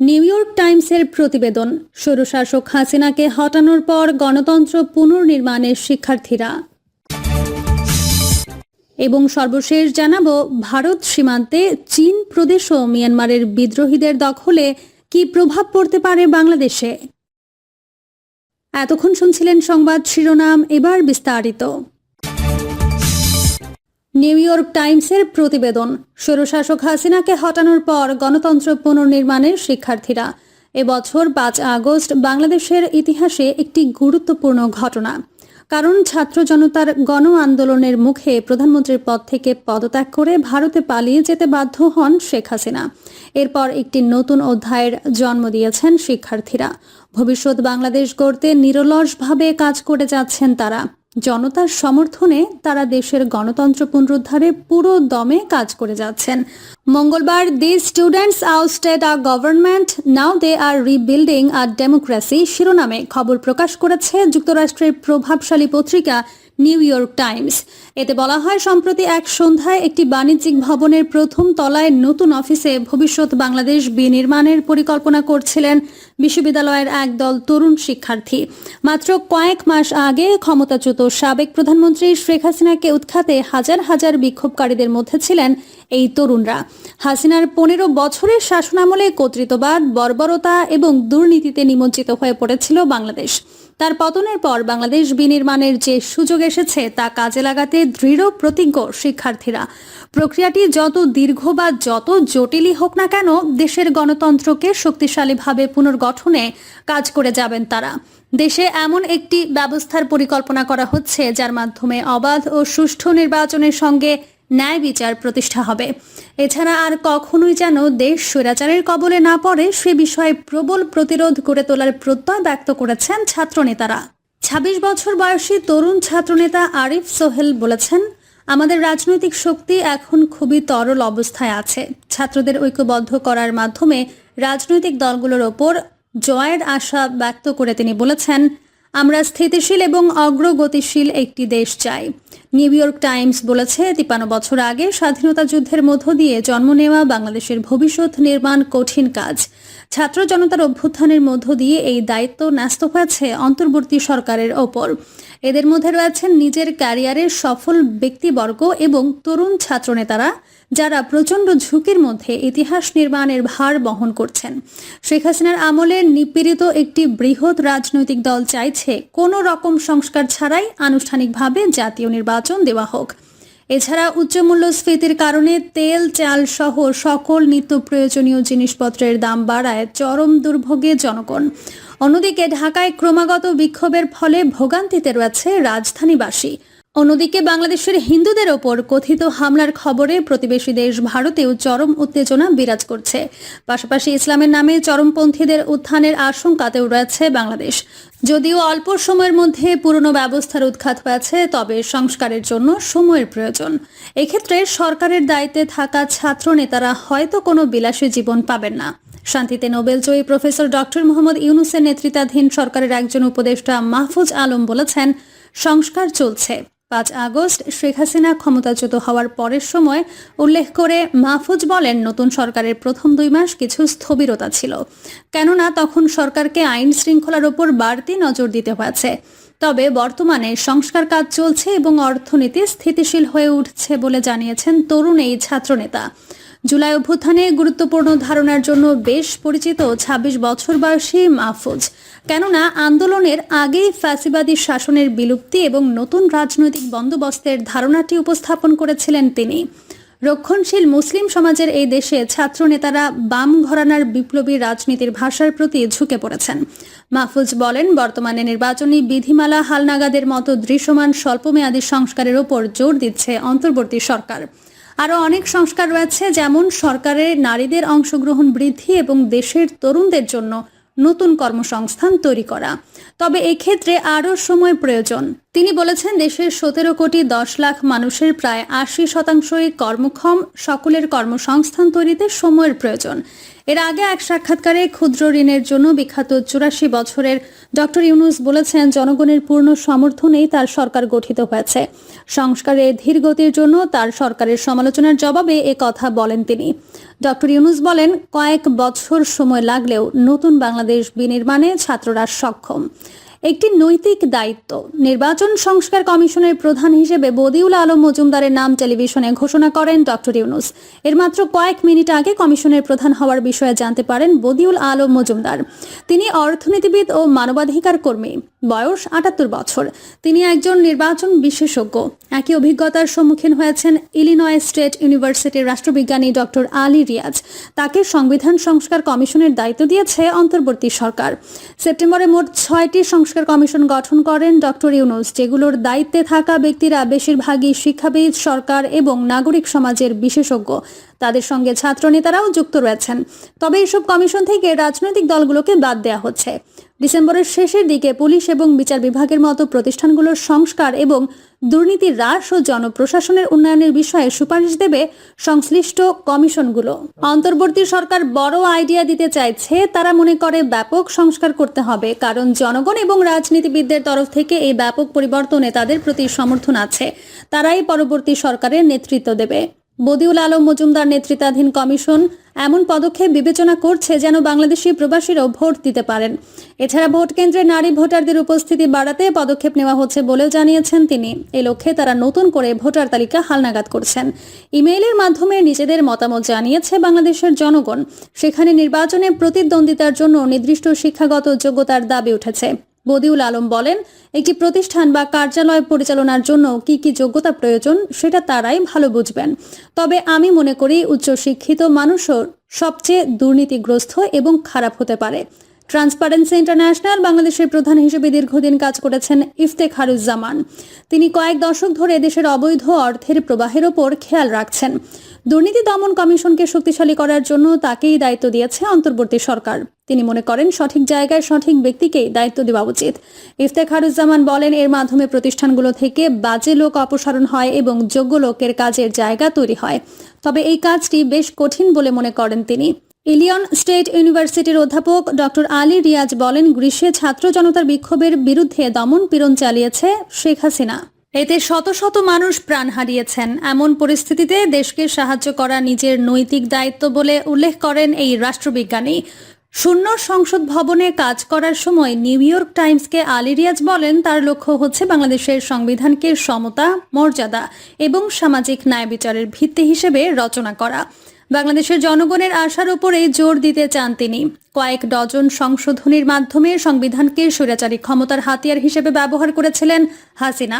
New York টাইমসের প্রতিবেদন, স্বৈরশাসক হাসিনাকে হটানোর পর গণতন্ত্র পুনর্নির্মাণের শিক্ষার্থীরা। এবং সর্বশেষ জানাব, ভারত সীমান্তে চীন প্রদেশ ও মিয়ানমারের বিদ্রোহীদের দখলে কি প্রভাব পড়তে পারে বাংলাদেশে? এতক্ষণ শুনছিলেন সংবাদ শিরোনাম, এবার বিস্তারিত। নিউ ইয়র্ক টাইমসের প্রতিবেদন। স্বৈরশাসক হাসিনাকে হটানোর পর গণতন্ত্র পুনর্নির্মাণের শিক্ষার্থীরা। এবছর পাঁচ আগস্ট বাংলাদেশের ইতিহাসে একটি গুরুত্বপূর্ণ ঘটনা। কারণ ছাত্র জনতার গণ আন্দোলনের মুখে প্রধানমন্ত্রীর পদ থেকে পদত্যাগ করে ভারতে পালিয়ে যেতে বাধ্য হন শেখ হাসিনা। এরপর একটি নতুন অধ্যায়ের জন্ম দিয়েছেন শিক্ষার্থীরা। ভবিষ্যৎ বাংলাদেশ গড়তে নিরলসভাবে কাজ করে যাচ্ছেন তারা। জনতার সমর্থনে তারা দেশের গণতন্ত্র পুনরুদ্ধারে পুরো দমে কাজ করে যাচ্ছেন। মঙ্গলবার the students ousted a government now they are rebuilding a democracy শিরোনামে খবর প্রকাশ করেছে যুক্তরাষ্ট্রের প্রভাবশালী পত্রিকা নিউ ইয়র্ক টাইমস। এতে বলা হয়, সম্প্রতি এক সন্ধ্যায় একটি বাণিজ্যিক ভবনের প্রথম তলায় নতুন অফিসে ভবিষ্যৎ বাংলাদেশ বিনির্মাণের পরিকল্পনা করছিলেন বিশ্ববিদ্যালয়ের একদল তরুণ শিক্ষার্থী। মাত্র কয়েক মাস আগে ক্ষমতাচ্যুত সাবেক প্রধানমন্ত্রী শেখ হাসিনাকে উৎখাতে হাজার হাজার বিক্ষোভকারীদের মধ্যে ছিলেন এই তরুণরা। হাসিনার পনেরো বছরের শাসনামলে কর্তৃত্ববাদ, বর্বরতা এবং দুর্নীতিতে নিমজ্জিত হয়ে পড়েছিল বাংলাদেশ। তার পতনের পর বাংলাদেশ বিনির্মাণের যে সুযোগ এসেছে তা কাজে লাগাতে দৃঢ় প্রতিজ্ঞ শিক্ষার্থীরা। প্রক্রিয়াটি যত দীর্ঘ বা যত জটিলই হোক না কেন, দেশের গণতন্ত্রকে শক্তিশালীভাবে পুনর্গঠনে কাজ করে যাবেন তারা। দেশে এমন একটি ব্যবস্থার পরিকল্পনা করা হচ্ছে, যার মাধ্যমে অবাধ ও সুষ্ঠু নির্বাচনের সঙ্গে ন্যায় বিচার প্রতিষ্ঠা হবে। এছাড়া আর কখনোই যেন দেশ স্বৈরাচারের কবলে না পড়ে, সে বিষয়ে প্রবল প্রতিরোধ গড়ে তোলার প্রত্যয় ব্যক্ত করেছেন ছাত্রনেতারা। ছাব্বিশ বছর বয়সী তরুণ ছাত্রনেতা আরিফ সোহেল বলেছেন, আমাদের রাজনৈতিক শক্তি এখন খুবই তরল অবস্থায় আছে। ছাত্রদের ঐক্যবদ্ধ করার মাধ্যমে রাজনৈতিক দলগুলোর ওপর জয়ের আশা ব্যক্ত করে তিনি বলেছেন আমরা স্থিতিশীল এবং অগ্রগতিশীল একটি দেশ চাই। নিউ ইয়র্ক টাইমস বলেছে, তিপ্পান্ন বছর আগে স্বাধীনতা যুদ্ধের মধ্য দিয়ে জন্ম নেওয়া বাংলাদেশের ভবিষ্যৎ নির্মাণ কঠিন কাজ। ছাত্র জনতার অভ্যুত্থানের মধ্য দিয়ে এই দায়িত্ব ন্যস্ত হয়েছে অন্তর্বর্তী সরকারের ওপর। এদের মধ্যে রয়েছেন নিজের ক্যারিয়ারের সফল ব্যক্তিবর্গ এবং তরুণ ছাত্রনেতারা। যারা প্রচণ্ড ঝুঁকির মধ্যে ইতিহাস নির্মাণের ভার বহন করছেন। শেখ হাসিনার আমলে নিপীড়িত একটি বৃহৎ রাজনৈতিক দল চাইছে কোনো রকম সংস্কার ছাড়াই আনুষ্ঠানিকভাবে জাতীয় নির্বাচন দেওয়া হোক। এছাড়া উচ্চ মূল্যস্ফীতির কারণে তেল, চাল সহ সকল নিত্য প্রয়োজনীয় জিনিসপত্রের দাম বাড়ায় চরম দুর্ভোগে জনগণ। অন্যদিকে ঢাকায় ক্রমাগত বিক্ষোভের ফলে ভোগান্তিতে রয়েছে রাজধানীবাসী। অন্যদিকে বাংলাদেশের হিন্দুদের ওপর কথিত হামলার খবরে প্রতিবেশী দেশ ভারতেও চরম উত্তেজনা বিরাজ করছে। পাশাপাশি ইসলামের নামে চরমপন্থীদের উত্থানের আশঙ্কাতেও রয়েছে বাংলাদেশ। যদিও অল্প সময়ের মধ্যে পুরনো ব্যবস্থার উৎখাত পেয়েছে তবে সংস্কারের জন্য সময়ের প্রয়োজন। এক্ষেত্রে সরকারের দায়িত্বে থাকা ছাত্র নেতারা হয়তো কোনো বিলাসী জীবন পাবেন না। শান্তিতে নোবেলজয়ী প্রফেসর ডক্টর মোহাম্মদ ইউনুসের নেতৃত্বাধীন সরকারের একজন উপদেষ্টা মাহফুজ আলম বলেছেন, সংস্কার চলছে। পাঁচ আগস্ট শেখ হাসিনা ক্ষমতাচ্যুত হওয়ার পরের সময় উল্লেখ করে মাহফুজ বলেন, নতুন সরকারের প্রথম দুই মাস কিছু স্থবিরতা ছিল। কেননা তখন সরকারকে আইন শৃঙ্খলার ওপর বাড়তি নজর দিতে হয়েছে। তবে বর্তমানে সংস্কার কাজ চলছে এবং অর্থনীতি স্থিতিশীল হয়ে উঠছে বলে জানিয়েছেন তরুণ এই ছাত্রনেতা। জুলাই অভ্যুত্থানে গুরুত্বপূর্ণ ধারণার জন্য বেশ পরিচিত ২৬ বছর বয়সী মাহফুজ। কেননা, আন্দোলনের আগেই ফ্যাসিবাদী শাসনের বিলুপ্তি এবং নতুন রাজনৈতিক বন্দোবস্তের ধারণাটি উপস্থাপন করেছিলেন তিনি। রক্ষণশীল মুসলিম সমাজের এই দেশে ছাত্র নেতারা বাম ঘরানার বিপ্লবী রাজনীতির ভাষার প্রতি ঝুঁকে পড়েছেন। মাহফুজ বলেন, বর্তমানে নির্বাচনী বিধিমালা হালনাগাদের মতো দৃশ্যমান স্বল্পমেয়াদী সংস্কারের ওপর জোর দিচ্ছে অন্তর্বর্তী সরকার। আরও অনেক সংস্কার রয়েছে, যেমন সরকারের নারীদের অংশগ্রহণ বৃদ্ধি এবং দেশের তরুণদের জন্য নতুন কর্মসংস্থান তৈরি করা। তবে এক্ষেত্রে আরও সময় প্রয়োজন। তিনি বলেছেন, দেশের সতেরো কোটি দশ লাখ মানুষের প্রায় আশি শতাংশই কর্মক্ষম, সকলের কর্মসংস্থান তৈরিতে সময়ের প্রয়োজন। এর আগে এক সাক্ষাৎকারে ক্ষুদ্র ঋণের জন্য বিখ্যাত চুরাশি বছরের ডক্টর ইউনুস বলেছেন, জনগণের পূর্ণ সমর্থনেই তার সরকার গঠিত হয়েছে। সংস্কারে ধীরগতির জন্য তার সরকারের সমালোচনার জবাবে এ কথা বলেন তিনি। ডক্টর ইউনুস বলেন, কয়েক বছর সময় লাগলেও নতুন বাংলাদেশ বিনির্মাণে ছাত্ররা সক্ষম। একটি নৈতিক দায়িত্ব। নির্বাচন সংস্কার কমিশনের প্রধান হিসেবে বদিউল আলম মজুমদারের নাম টেলিভিশনে ঘোষণা করেন ডক্টর ইউনুস। এর মাত্র কয়েক মিনিট আগে কমিশনের প্রধান হওয়ার বিষয়ে জানতে পারেন বদিউল আলম মজুমদার। তিনি অর্থনীতিবিদ ও মানবাধিকার কর্মী। বয়স আটাত্তর বছর। তিনি একজন নির্বাচন বিশেষজ্ঞ। একই অভিজ্ঞতার সম্মুখীন হয়েছেন ইলিনয় স্টেট ইউনিভার্সিটির রাষ্ট্রবিজ্ঞানী ডক্টর আলী রিয়াজ। তাকে সংবিধান সংস্কার কমিশনের দায়িত্ব দিয়েছে অন্তর্বর্তী সরকার। সেপ্টেম্বরে মোট ছয়টি সংস্কার কমিশন গঠন করেন ডক্টর ইউনুস, যেগুলোর দায়িত্বে থাকা ব্যক্তিরা বেশিরভাগই শিক্ষাবিদ, সরকার এবং নাগরিক সমাজের বিশেষজ্ঞ। তাদের সঙ্গে ছাত্রনেতারাও যুক্ত রয়েছেন। তবে এসব কমিশন থেকে রাজনৈতিক দলগুলোকে বাদ দেওয়া হচ্ছে। ডিসেম্বরের শেষের দিকে পুলিশ এবং বিচার বিভাগের মতো প্রতিষ্ঠানগুলোর সংস্কার এবং দুর্নীতি হ্রাস ও জনপ্রশাসনের উন্নয়নের বিষয়ে সুপারিশ দেবে সংশ্লিষ্ট কমিশনগুলো। অন্তর্বর্তী সরকার বড় আইডিয়া দিতে চাইছে, তারা মনে করে ব্যাপক সংস্কার করতে হবে, কারণ জনগণ এবং রাজনীতিবিদদের তরফ থেকে এই ব্যাপক পরিবর্তনে তাদের প্রতি সমর্থন আছে। তারাই পরবর্তী সরকারের নেতৃত্ব দেবে। বদিউল আলম মজুমদার নেতৃত্বাধীন কমিশন এমন পদক্ষেপ বিবেচনা করছে যেন বাংলাদেশি প্রবাসীরাও ভোট দিতে পারেন। এছাড়া ভোট কেন্দ্রে নারী ভোটারদের উপস্থিতি বাড়াতে পদক্ষেপ নেওয়া হচ্ছে বলেও জানিয়েছেন তিনি। এ লক্ষ্যে তারা নতুন করে ভোটার তালিকা হালনাগাদ করছেন। ইমেইলের মাধ্যমে নিজেদের মতামত জানিয়েছে বাংলাদেশের জনগণ। সেখানে নির্বাচনে প্রতিদ্বন্দ্বিতার জন্য নির্দিষ্ট শিক্ষাগত যোগ্যতার দাবি উঠেছে। বদিউল আলম বলেন, একটি প্রতিষ্ঠান বা কার্যালয় পরিচালনার জন্য কি কি যোগ্যতা প্রয়োজন সেটা তারাই ভালো বুঝবেন। তবে আমি মনে করি, উচ্চশিক্ষিত মানুষও সবচেয়ে দুর্নীতিগ্রস্ত এবং খারাপ হতে পারে। ট্রান্সপারেন্সি ইন্টারন্যাশনাল বাংলাদেশের প্রধান হিসেবে দীর্ঘদিন কাজ করেছেন ইফতেখারুজ্জামান। তিনি কয়েক দশক ধরে দেশের অবৈধ অর্থের প্রবাহের ওপর খেয়াল রাখছেন। দুর্নীতি দমন কমিশনকে শক্তিশালী করার জন্য তাকেই দায়িত্ব দিয়েছে অন্তর্বর্তী সরকার। তিনি মনে করেন সঠিক জায়গায় সঠিক ব্যক্তিকেই দায়িত্ব দেওয়া উচিত। ইফতেখারুজ্জামান বলেন, এর মাধ্যমে প্রতিষ্ঠানগুলো থেকে বাজে লোক অপসারণ হয় এবং যোগ্য লোকের কাজের জায়গা তৈরি হয়। তবে এই কাজটি বেশ কঠিন বলে মনে করেন তিনি। ইলিয়ন স্টেট ইউনিভার্সিটির অধ্যাপক ডক্টর আলী রিয়াজ বলেন, গ্রীষ্মে ছাত্র জনতার বিক্ষোভের বিরুদ্ধে দমন পীড়ন চালিয়েছে শেখ হাসিনা। এতে শত শত মানুষ প্রাণ হারিয়েছেন। এমন পরিস্থিতিতে দেশকে সাহায্য করা নিজের নৈতিক দায়িত্ব বলে উল্লেখ করেন এই রাষ্ট্রবিজ্ঞানী। শূন্য সংসদ ভবনে কাজ করার সময় নিউ ইয়র্ক টাইমসকে আলী রিয়াজ বলেন, তার লক্ষ্য হচ্ছে বাংলাদেশের সংবিধানকে সমতা, মর্যাদা এবং সামাজিক ন্যায় বিচারের ভিত্তি হিসেবে রচনা করা। বাংলাদেশের জনগণের আশার উপরে জোর দিতে চান তিনি। কয়েক ডজন সংশোধনীর মাধ্যমে সংবিধানকে স্বৈরাচারী ক্ষমতার হাতিয়ার হিসেবে ব্যবহার করেছিলেন হাসিনা।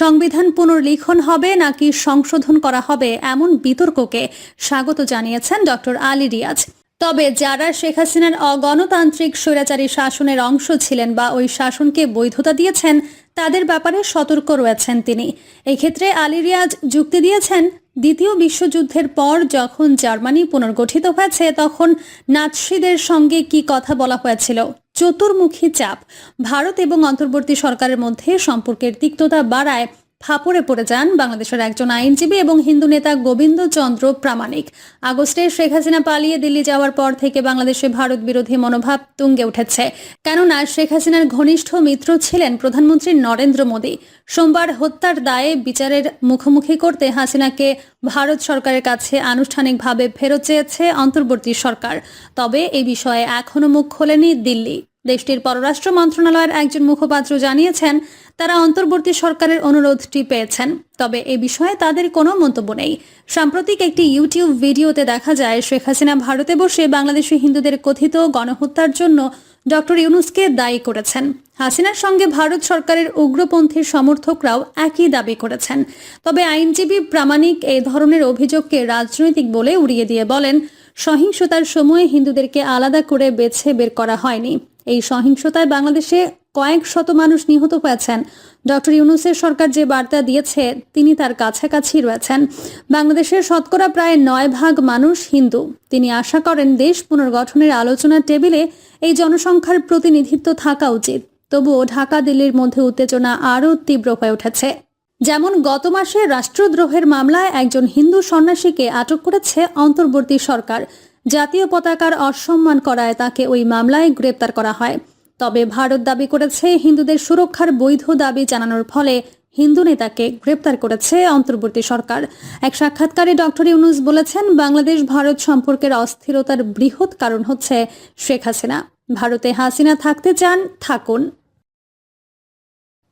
সংবিধান পুনর্লিখন হবে নাকি সংশোধন করা হবে এমন বিতর্ককে স্বাগত জানিয়েছেন ডক্টর আলী রিয়াজ। তবে যারা শেখ হাসিনার অগণতান্ত্রিক স্বৈরাচারী শাসনের অংশ ছিলেন বা ওই শাসনকে বৈধতা দিয়েছেন, তাদের ব্যাপারে সতর্ক রয়েছেন তিনি। এক্ষেত্রে আলী রিয়াজ যুক্তি দিয়েছেন দ্বিতীয় বিশ্বযুদ্ধের পর যখন জার্মানি পুনর্গঠিত হয়েছে, তখন নাৎসিদের সঙ্গে কি কথা বলা হয়েছিল? চতুর্মুখী চাপ। ভারত এবং অন্তর্বর্তী সরকারের মধ্যে সম্পর্কের তিক্ততা বাড়ায় ফাপড়ে পড়ে যান বাংলাদেশের একজন আইনজীবী এবং হিন্দু নেতা গোবিন্দ চন্দ্র প্রামাণিক। আগস্টে শেখ হাসিনা পালিয়ে দিল্লি যাওয়ার পর থেকে বাংলাদেশে ভারত বিরোধী মনোভাব তুঙ্গে উঠেছে। কেননা শেখ হাসিনার ঘনিষ্ঠ মিত্র ছিলেন প্রধানমন্ত্রী নরেন্দ্র মোদী। সোমবার হত্যার দায়ে বিচারের মুখোমুখি করতে হাসিনাকে ভারত সরকারের কাছে আনুষ্ঠানিকভাবে ফেরত চেয়েছে অন্তর্বর্তী সরকার। তবে এই বিষয়ে এখনও মুখ খোলেনি দিল্লি। দেশটির পররাষ্ট্র মন্ত্রণালয়ের একজন মুখপাত্র জানিয়েছেন তারা অন্তর্বর্তী সরকারের অনুরোধটি পেয়েছেন। তবে এ বিষয়ে তাদের কোনো মন্তব্য নেই। সাম্প্রতিক একটি ইউটিউব ভিডিওতে দেখা যায়, শেখ হাসিনা ভারতে বসে বাংলাদেশি হিন্দুদের কথিত গণহত্যার জন্য ডক্টর ইউনুসকে দায়ী করেছেন। হাসিনার সঙ্গে ভারত সরকারের উগ্রপন্থীর সমর্থকরাও একই দাবি করেছেন। তবে আইনজীবী প্রামাণিক এই ধরনের অভিযোগকে রাজনৈতিক বলে উড়িয়ে দিয়ে বলেন, সহিংসতার সময়ে হিন্দুদেরকে আলাদা করে বেছে বের করা হয়নি। এই সহিংসতায় বাংলাদেশে কয়েক শত মানুষ নিহত হয়েছেন। ডক্টর ইউনুসের সরকার যে বার্তা দিয়েছে, তিনি তার কাছাকাছি রয়েছেন। বাংলাদেশের শতকরা প্রায় নয় ভাগ মানুষ হিন্দু। তিনি আশা করেন দেশ পুনর্গঠনের আলোচনার টেবিলে এই জনসংখ্যার প্রতিনিধিত্ব থাকা উচিত। তবুও ঢাকা, দিল্লির মধ্যে উত্তেজনা আরও তীব্র হয়ে উঠেছে। যেমন গত মাসে রাষ্ট্রদ্রোহের মামলায় একজন হিন্দু সন্ন্যাসীকে আটক করেছে অন্তর্বর্তী সরকার। জাতীয় পতাকার অসম্মান করায় তাকে ওই মামলায় গ্রেপ্তার করা হয়। তবে ভারত দাবি করেছে হিন্দুদের সুরক্ষার বৈধ দাবি জানানোর ফলে হিন্দু নেতাকে গ্রেপ্তার করেছে অন্তর্বর্তী সরকার। এক সাক্ষাৎকারে ডক্টর ইউনুস বলেছেন, বাংলাদেশ ভারত সম্পর্কের অস্থিরতার বৃহৎ কারণ হচ্ছে শেখ হাসিনা। ভারতে হাসিনা থাকতে চান, থাকুন।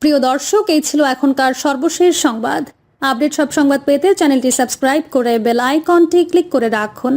প্রিয় দর্শক, এই ছিল এখনকার সর্বশেষ সংবাদ। আপডেট সব সংবাদ পেতে চ্যানেলটি সাবস্ক্রাইব করে বেল আইকনটি ক্লিক করে রাখুন।